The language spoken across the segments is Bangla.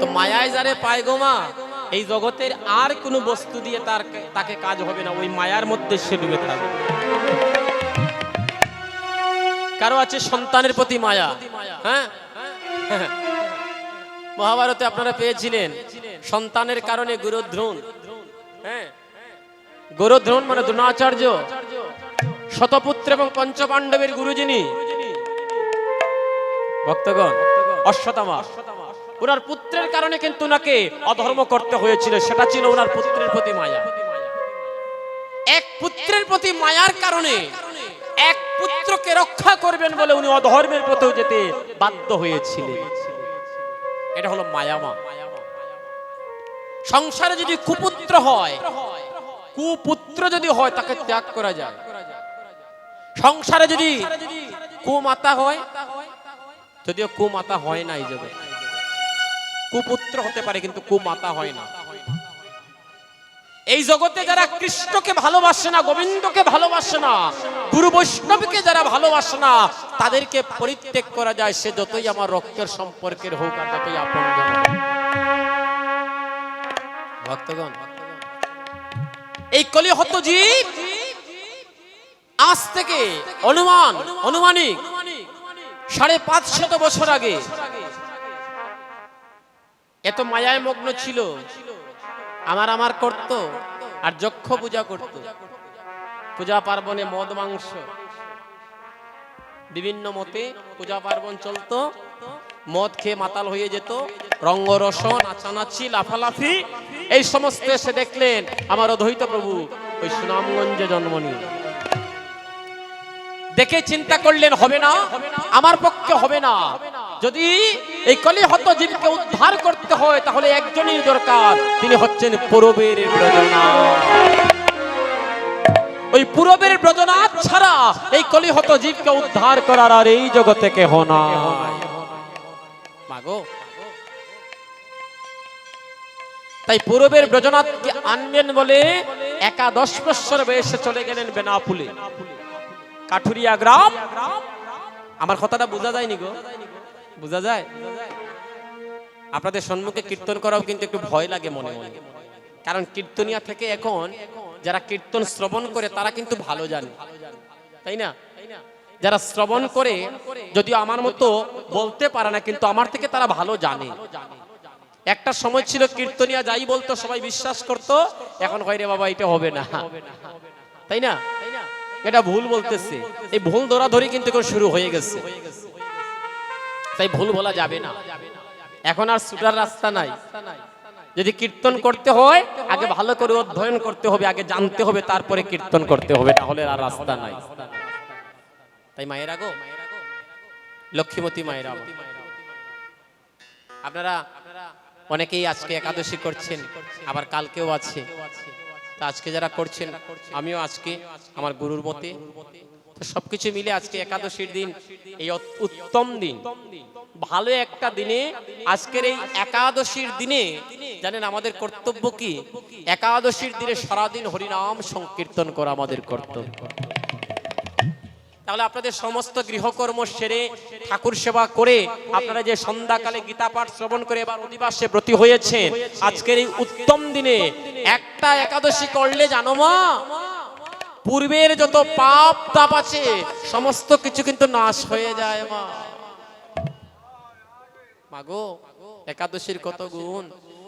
তো মায়ায় যারে পায় গো মা, এই জগতের আর কোনো বস্তু দিয়ে তার তাকে কাজ হবে না, ওই মায়ার মধ্যে সে ডুবে থাকবে। কারও আছে সন্তানের প্রতি মায়া? হ্যাঁ? মহাভারতে আপনারা পেয়েছিলেন, সন্তানের কারণে গুরুদ্রোণ। হ্যাঁ? গুরুদ্রোণ মানে দ্রোণাচার্য, শতপুত্র এবং পঞ্চপাণ্ডবের গুরু যিনি ভক্তগণ অশ্বতামা ওনার পুত্রের কারণে কিন্তু ওনাকে অধর্ম করতে হয়েছিল, সেটা ছিল ওনার পুত্রের প্রতি মায়া। এক পুত্রের প্রতি মায়ার কারণে এক পুত্রকে রক্ষা করবেন বলে উনি অধর্মের পথেও যেতে বাধ্য হয়েছিলেন। এটা হলো মায়ামা সংসারে যদি কুপুত্র হয়, কুপুত্র যদি হয়, তাকে ত্যাগ করা যায়। সংসারে যদি কুমাতা হয়, যদিও কুমাতা হয় না এই জগৎ। কুপুত্র হতে পারে, কিন্তু কুমাতা হয় না। এই জগতে যারা কৃষ্ণকে ভালোবাসে না, গোবিন্দকে ভালোবাসে না, গুরু বৈষ্ণবকে যারা ভালোবাসে না, তাদেরকে পরিত্যাগ করা যায়, সে যতই আমার রক্তের সম্পর্কের হোক আর আপন ভক্তগণ, এই কলিহত জীব আজ থেকে অনুমান, অনুমানিক সাড়ে পাঁচশত বছর আগে এত মায়ায় মগ্ন ছিল। আমার আমার করত আর যক্ষ পূজা করত। পূজা পার্বণে মদ মাংস। বিভিন্ন মতে পূজা পার্বণ চলতো। মদ খেয়ে মাতাল হয়ে যেত। রঙ্গরস নাচানাচি লাফালাফি, এই সমস্ত এসে দেখলেন আমার অদ্বৈত প্রভু ওই সুনামগঞ্জে জন্ম নিয়ে দেখে চিন্তা করলেন, হবে না। আমার পক্ষে হবে না। যদি এই কলিহত জীবকে উদ্ধার করতে হয়, তাহলে একজনই দরকার। তিনি হচ্ছেন পূরবের ব্রজনাথ ওই পূরবের ব্রজনাথ ছাড়া এই কলিহত জীবকে উদ্ধার করার আর এই জগতে কেহ না মাগো। তাই পূরবের ব্রজনাথকে আনবেন বলে একাদশ বৎসর বয়সে চলে গেলেন বেনাপুলে। কাঠুরিয়া গ্রাম। আমার কথাটা বোঝা যায়নি গো। বোঝা যায়? আপনাদের সম্মুখে কীর্তন করাও কিন্তু একটু ভয় লাগে মনে মনে। কারণ কীর্তনিয়া থেকে এখন যারা কীর্তন শ্রবণ করে, তারা কিন্তু ভালো জানে। তাই না? যারা শ্রবণ করে, যদিও আমার মতো বলতে পারে না, কিন্তু আমার থেকে তারা ভালো জানে। একটা সময় ছিল কীর্তনিয়া যাই বলতো, সবাই বিশ্বাস করতো, এখন হয় রে বাবা, এটা হবে না। তাই না? এটা ভুল বলতেছে। এই ভুল ধরাধরি কিন্তু শুরু হয়ে গেছে। তাই ভুল বলা যাবে না। এখন আর ছুটার রাস্তা নাই। যদি কীর্তন করতে হয়, আগে ভালো করে অধ্যয়ন করতে হবে, আগে জানতে হবে, তারপরে কীর্তন করতে হবে তাহলে আর রাস্তা নাই। তাই মায়েরা গো, লক্ষ্মীমতী মায়েরা। আপনারা অনেকেই আজকে একাদশী করছেন, আবার কালকেও আছে। আজকে যারা করছেন, আমিও আজকে আমার গুরুর মতে সবকিছু মিলে আজকে একাদশীর দিন, এই উত্তম দিন। ভালো একটা দিনে, আজকের এই একাদশীর দিনে, জানেন আমাদের কর্তব্য কি? একাদশীর দিনে সারাদিন হরিনাম সংকীর্তন করা আমাদের কর্তব্য। তাহলে আপনাদের সমস্ত গৃহকর্ম সেরে, ঠাকুর সেবা করে, আপনারা যে সন্ধ্যাকালে গীতা পাঠ শ্রবণ করে এবার অধিবাসে ব্রতী হয়েছে আজকের এই উত্তম দিনে একটা একাদশী করলে জানো মা পূর্বের যত পাপ তাপ আছে, সমস্ত কিছু কিন্তু নাশ হয়ে যায়, মা। মাগো, একাদশীর কত গুণ।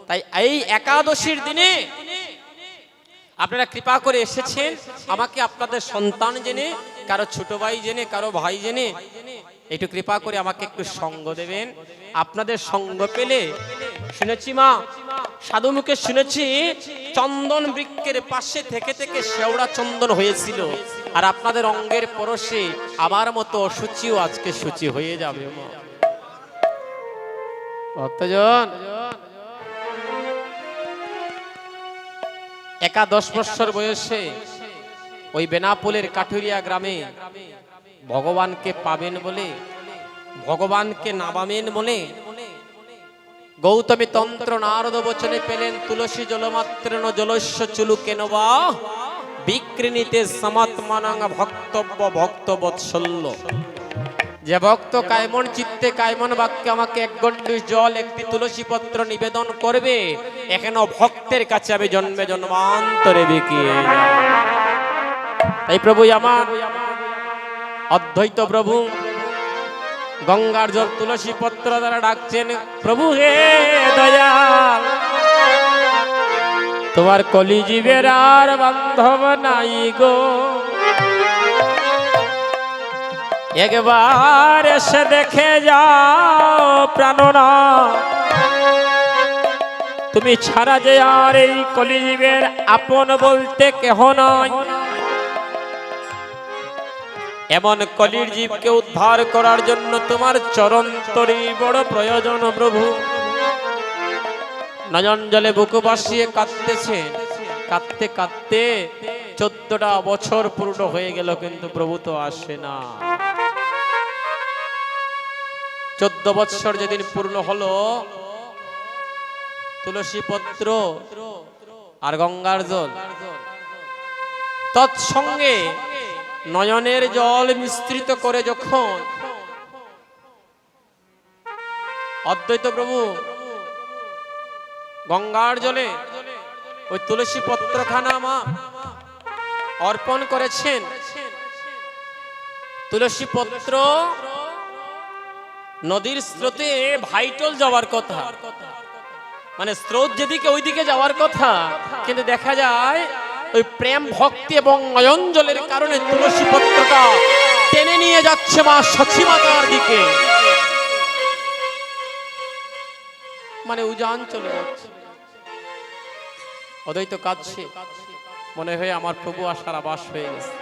তাই এই একাদশীর দিনে আপনারা কৃপা করে এসেছেন, আমাকে আপনাদের সন্তান জেনে, কারও ছোট ভাই জেনে, কারও ভাই জেনে, একটু কৃপা করে আমাকে একটু সঙ্গ দেবেন। আপনাদের সঙ্গ পেলে, শুনেছি মা, সাধু মুখে শুনেছি চন্দন বৃক্ষের পাশে থেকে থেকে শেওড়া চন্দন হয়েছিল। আর আপনাদের অঙ্গের পরশে আমার মতো অসুচিও আজকে সূচি হয়ে যাবে একাদশ বৎসর বয়সে ওই বেনাপোলের কাঠুরিয়া গ্রামে ভগবানকে পাবেন বলে, ভগবানকে নামাবেন বলে গৌতমী তন্ত্র নারদ বচনে পেলেন, তুলসী জলমাত্র জলস্য চুলু কেন কেনবা বিকৃণীতে সমাত্মানাং ভক্তব্য ভক্ত বৎসল্য যে ভক্ত কায়মন চিত্তে কায়মন বাক্যে আমাকে এক গন্ডি জল, একটি তুলসী পত্র নিবেদন করবে, এখনও ভক্তের কাছে আমি জন্মে জন্মান্তরে বিকিয়ে তাই প্রভু আমার অদ্বৈত প্রভু গঙ্গার জল তুলসী পত্র দ্বারা ডাকছেন, প্রভু হে দয়াল, তোমার কলিজীবের আর বান্ধব নাই গো। একবার এসে দেখে যাও প্রাণনা, তুমি ছাড়া যে আর এই কলিজীবের আপন বলতে কেহ নয়। এমন কলির জীবকে উদ্ধার করার জন্য তোমার চরণ তরি বড় প্রয়োজন, প্রভু। নয়ন জলে বুকু বাসিয়ে কাঁদতেছে। কাঁদতে কাঁদতে চোদ্দটা বছর পূর্ণ হয়ে গেল, কিন্তু প্রভু তো আসে না। চোদ্দ বৎসর যেদিন পূর্ণ হলো তুলসী পত্র আর গঙ্গার জল। তৎসঙ্গে নয়নের জল মিশ্রিত করে যখন। অদ্বৈত প্রভু গঙ্গার জলে ওই তুলসী পত্রখানা মা অর্পণ করেছেন। তুলসী পত্র নদীর স্রোতে ভাইটল যাওয়ার কথা। মানে স্রোত যেদিকে ওইদিকে যাওয়ার কথা। কিন্তু দেখা যায় ওই প্রেম, ভক্তি এবং নয়ন জলের কারণে তুলসী পত্রটা টেনে নিয়ে যাচ্ছে মা সচিমাতার দিকে। মানে উজান চলে যাচ্ছে। অদ্বৈত কাঁদছে মনে হয় আমার প্রভু আসার আবাস হয়ে গেছে।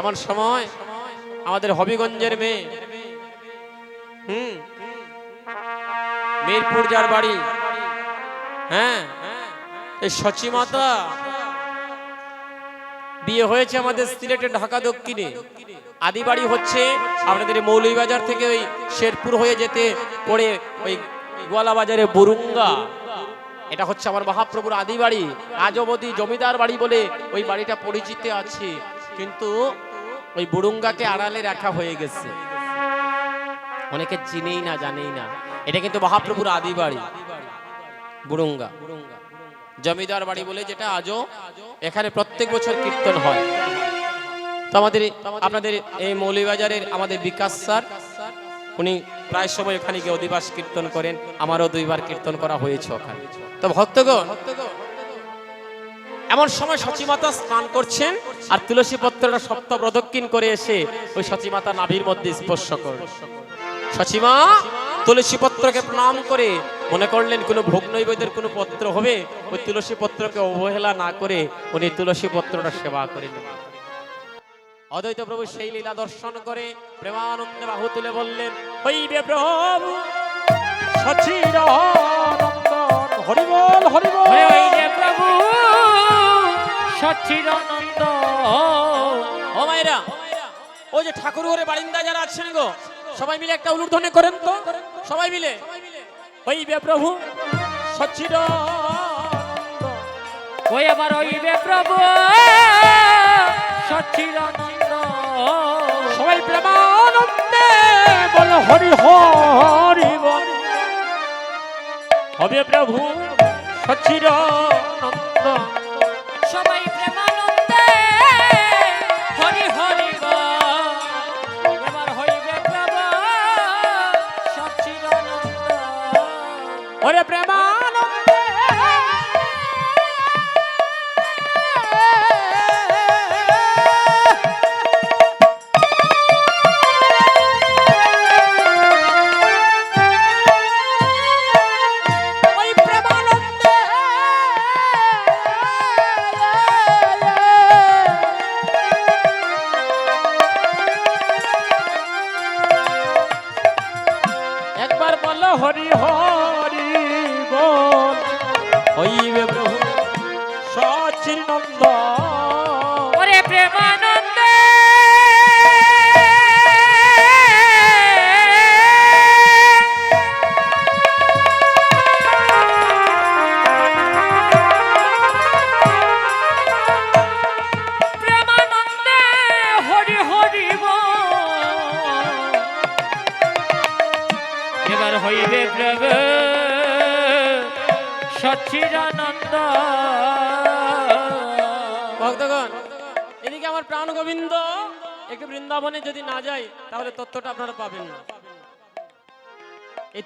এমন সময় আমাদের হবিগঞ্জের মেয়ে, হুম মিরপুর যার বাড়ি হ্যাঁ এই সচিমাতা বিয়ে হয়েছে আমাদের সিলেটে ঢাকা দক্ষিণে। আদি বাড়ি হচ্ছে আপনাদের মৌলভীবাজার থেকে ওই শেরপুর হয়ে যেতে পড়ে ওই গোয়ালা বাজারে বরুঙ্গা। এটা হচ্ছে আমার মহাপ্রভুর আদি বাড়ি। আজ অবধি জমিদার বাড়ি বলে ওই বাড়িটা পরিচিত আছে। কিন্তু ওই বুরুঙ্গাকে আড়ালে রাখা হয়ে গেছে। অনেকে চিনেই না, জানেই না। এটা কিন্তু মহাপ্রভুর আদি বাড়ি, বুরুঙ্গা। জমিদার বাড়ি বলে যেটা আজও এখানে প্রত্যেক বছর কীর্তন হয়। তো আমাদের, আপনাদের এই মৌলিবাজারের আমাদের বিকাশ স্যার, উনি প্রায় সময় ওখানে গিয়ে অধিবাস কীর্তন করেন, আমারও দুইবার কীর্তন করা হয়েছে ওখানে। তো ভক্তগণ, এমন সময় সচিমাতা স্নান করছেন আর তুলসী পত্রটা সপ্ত প্রদক্ষিণ করে এসে ওই সচিমাতা নাভির মধ্যে স্পর্শ করে সচিমা তুলসী পত্রকে প্রণাম করে মনে করলেন কোনো ভোগ নৈবেদ্যের কোনো পত্র হবে ওই তুলসী পত্রকে অবহেলা না করে উনি তুলসী পত্রটা সেবা করে নেবেন অদ্বৈত প্রভু সেই লীলা দর্শন করে প্রেমানন্দে বাহু তুলে বললেন হইবে প্রভু হরিবল হরিবল। হরে প্রভু সচ্চিদানন্দ ও মায়েরা ওই যে ঠাকুর ঘরে বারিন্দা যারা আছেন গো সবাই মিলে একটা উলুধ্বনি করেন তো? সবাই মিলে? হইবে প্রভু সচিরানন্দ ওই আবার হইবে প্রভু সচ্চিদানন্দ। সবাই প্রেমানন্দে বল হরি হরি বল। হবে প্রভু সবাই Glória Prema!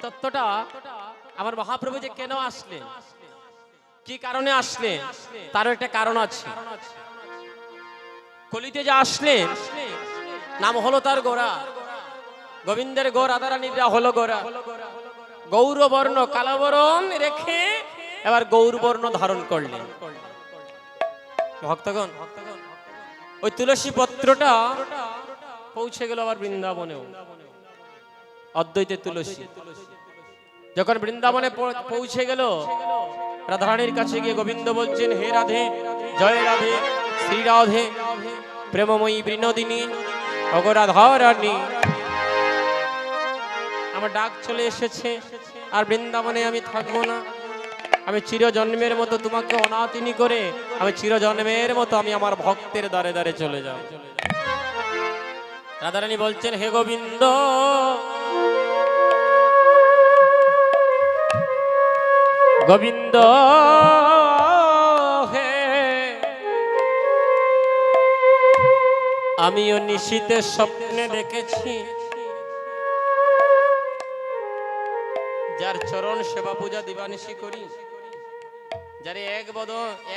তত্ত্বটা আমার মহাপ্রভু যে কেন আসলেন? কি কারণে আসলেন? তারও একটা কারণ আছে। কলিতে যে আসলেন, নাম হলো তার গোরা গোবিন্দের গো রাধারানীরা হলো গোরা গৌরবর্ণ কালাবরণ রেখে এবার গৌরবর্ণ ধারণ করলেন। ভক্তগণ, ওই তুলসী পত্রটা পৌঁছে গেল আবার বৃন্দাবনেও। অদ্বৈতে তুলসী। যখন বৃন্দাবনে পৌঁছে গেল, রাধারানীর কাছে গিয়ে গোবিন্দ বলছেন, হে রাধে, জয় রাধে, শ্রী রাধে, প্রেমময়ী বিনোদিনী, অগরাধারানী। আমার ডাক চলে এসেছে, আর বৃন্দাবনে আমি থাকব না। আমি চিরজন্মের মতো তোমাকে অনাতিনি করে, আমি চিরজন্মের মতো আমি আমার ভক্তের দ্বারে দ্বারে চলে যাব। রাধারানী বলছেন, হে গোবিন্দ গোবিন্দ, হে। আমিও নিশীতে স্বপ্নে দেখেছি। যার চরণ সেবা পূজা দিবানিশি করি। যারে এক বদ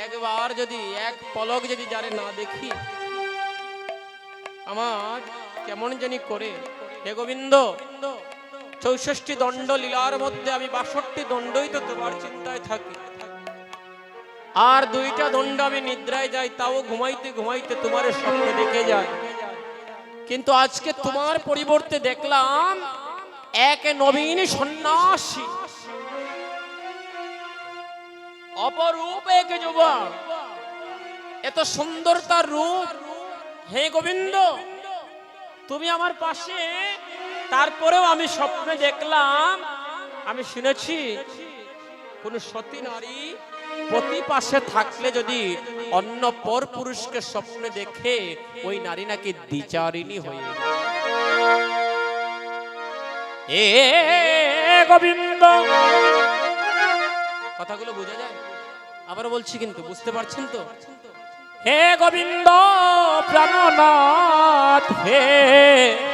একবার যদি, এক পলক যদি যারে না দেখি, আমার কেমন জানি করে। হে গোবিন্দ চৌষষ্টি দণ্ড লীলার মধ্যে আমি বাষট্টি দণ্ডই তো তোমার চিন্তায় থাকি। আর দুইটা দণ্ড আমি নিদ্রায় যাই, তাও ঘুমাইতে ঘুমাইতে তোমার স্বপ্নে দেখে যাই। কিন্তু আজকে তোমার পরিবর্তে দেখলাম, এক নবীন সন্ন্যাসী। অপরূপ এক যুবক এত সুন্দর তার রূপ। হে গোবিন্দ, তুমি আমার পাশে তারপরেও আমি স্বপ্নে দেখলাম, আমি শুনেছি, কোন সতী নারী প্রতি পাশে থাকলে যদি অন্য পর পুরুষকে স্বপ্নে দেখে, ওই নারী নাকি দ্বিচারিণী হয়ে। এ গোবিন্দ! কথাগুলো বোঝা যায়? আবার বলছি কিন্তু, বুঝতে পারছেন তো? হে গোবিন্দ, প্রাণনাথ হে।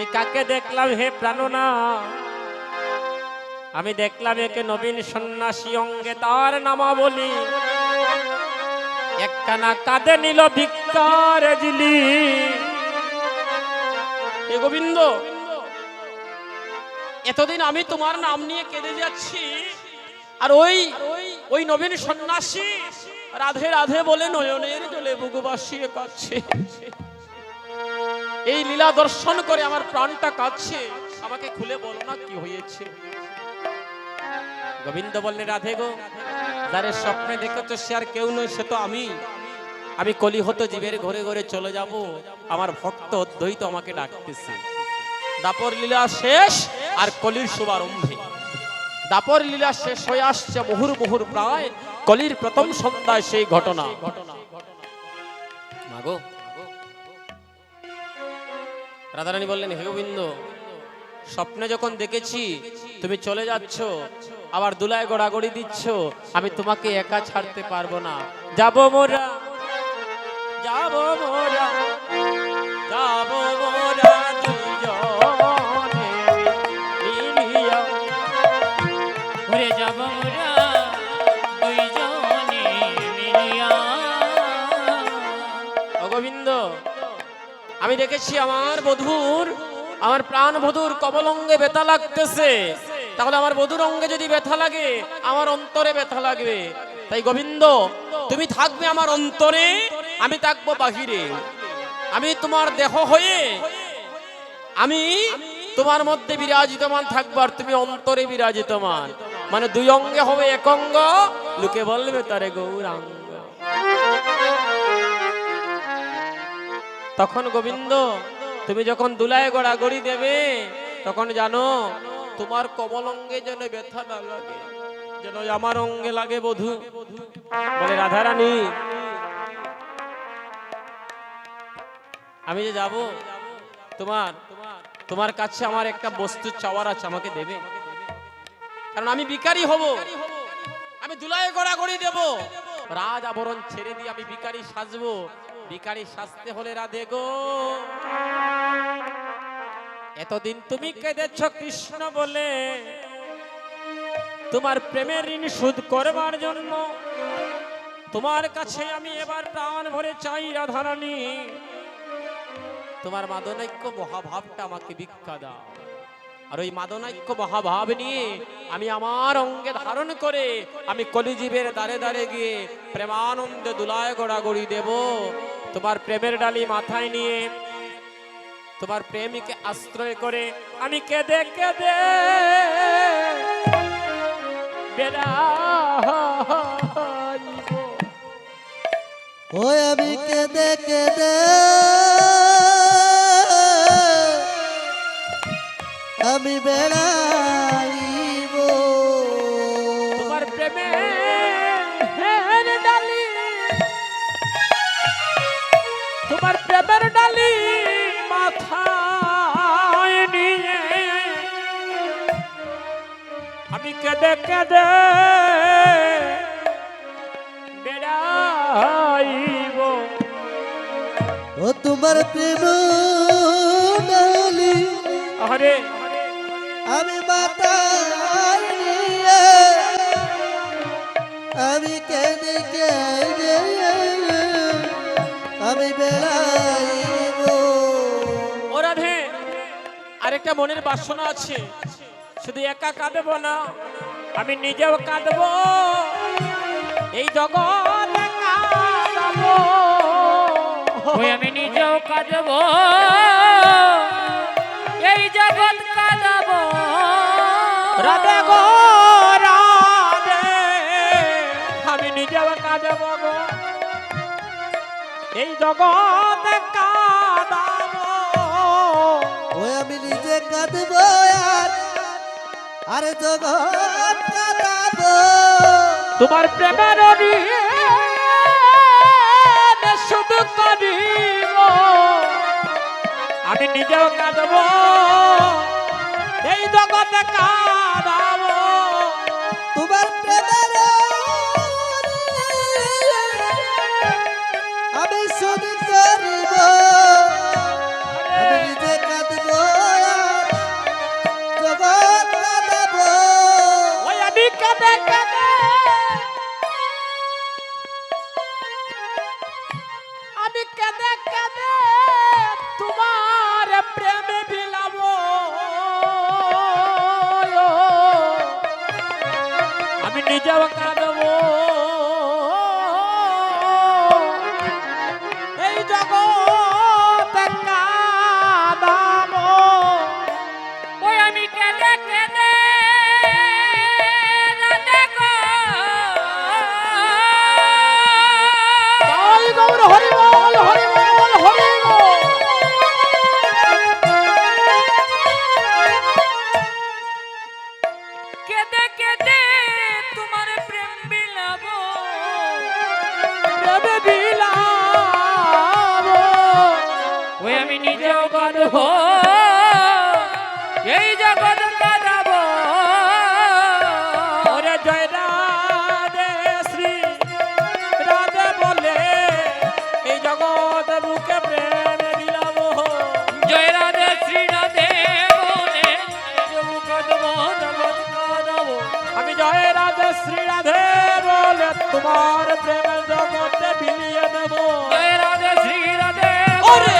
আমি কাকে দেখলাম হে প্রাণনা? আমি দেখলাম একে নবীন সন্ন্যাসী অঙ্গে তার নামা বলি একখানা কাঁদে নিল ভিক্ষার জিলি। হে গোবিন্দ, এতদিন আমি তোমার নাম নিয়ে কেঁদে যাচ্ছি, আর ওই ওই নবীন সন্ন্যাসী রাধে রাধে বলে নয়নের জলে বুকু বাসিয়ে কাঁদছে। এই লীলা দর্শন করে আমার প্রাণটা কাঁদছে। আমাকে খুলে বলো না কি হয়েছে। গোবিন্দ বললে, রাধে গো, যারে স্বপ্নে দেখেছ সে আর কেউ নয়, সে তো আমি। আমি কলিহত জীবের ঘরে ঘরে চলে যাব। আমার ভক্ত অদ্বৈত আমাকে ডাকতেছে। দাপর লীলা শেষ আর কলির শুভারম্ভে। দাপর লীলা শেষ হয়ে আসছে বহুর বহুর প্রায়। কলির প্রথম সন্ধ্যায় সেই ঘটনা। ঘটনা মাগো রাধারানী বললেন, হে গোবিন্দ, স্বপ্নে যখন দেখেছি তুমি চলে যাচ্ছ, আবার দুলায় গড়াগড়ি দিচ্ছ, আমি তোমাকে একা ছাড়তে পারব না। যাব মোরা যাব মোরা, যাব দেখেছি আমার বধুর, আমার প্রাণ বধুর কবলঙ্গে ব্যথা লাগতেছে। তাহলে আমার বধুর অঙ্গে যদি ব্যথা লাগে, আমার অন্তরে ব্যথা লাগবে। তাই গোবিন্দ, তুমি থাকবে আমার অন্তরে, আমি থাকব বাহিরে। আমি তোমার দেহ হয়ে, আমি তোমার মধ্যে বিরাজিতমান থাকব আর তুমি অন্তরে বিরাজিতমান। মানে দুই অঙ্গে হবে, এক অঙ্গ। লোকে বলবে, তারে গৌরাঙ্গ। তখন গোবিন্দ, তুমি যখন দুলায় গড়াগড়ি দেবে, তখন জানো তোমার কমল অঙ্গে যেন ব্যথা না লাগে, যেন আমার অঙ্গে লাগে বধু। বলে, রাধারানী, আমি যে যাব, তোমার তোমার কাছে আমার একটা বস্তু চাওয়ার আছে, আমাকে দেবে। কারণ আমি ভিখারি হব, আমি দুলাই গড়াগড়ি দেব। রাজ আবরণ ছেড়ে দিয়ে আমি ভিখারি সাজবো। ভিখারি সাজতে হলে রাধে গো। এতদিন তুমি কেঁদেছ কৃষ্ণ বলে। তোমার প্রেমের ঋণ শোধ করবার জন্য তোমার কাছে আমি এবার প্রাণ ভরে চাই রাধারানী। তোমার মাদনাক্য মহাভাবটা আমাকে ভিক্ষা দাও। আর ওই মাদনাক্য মহাভাব নিয়ে আমি আমার অঙ্গে ধারণ করে আমি কলিজীবের দ্বারে দ্বারে গিয়ে প্রেমানন্দে দুলায় গোড়াগড়ি দেব। তোমার প্রেমের ডালি মাথায় নিয়ে, তোমার প্রেমিকে আশ্রয় করে আমি কেঁদে কেঁদে বেড়াইব ওই আমি কেঁদে কেঁদে আমি বেড়াইব কেঁদে কেঁদে বেড়াইব। ও তোমার প্রেম ডালি আরে আমি নিয়ে আমি কেঁদে কেঁদে আমি বেড়াইব। ও রাধে আরেকটা মনের বাসনা আছে। শুধু একা কাঁদবো না। আমি নিজেও কাঁদবো। এই জগতে কাঁদবো। ওই আমি নিজেও কাঁদব। এই জগৎ কাঁদাব। রাধে গো রাধে। আমি নিজেও কাঁদবো গো। এই জগতে কাঁদবো। ওই আমি নিজে কাঁদব আর আরে জগৎ তোমার প্রেমের শুধু করিব আমি নিজেও কাঁদব। এই জগতে কাঁদাব। তোমার প্রেমের আমি শুধু করিব আমি তোমার প্রেমের জগতে বিলিয়ে দেবো। রাধে শ্রী রাধে। ওরে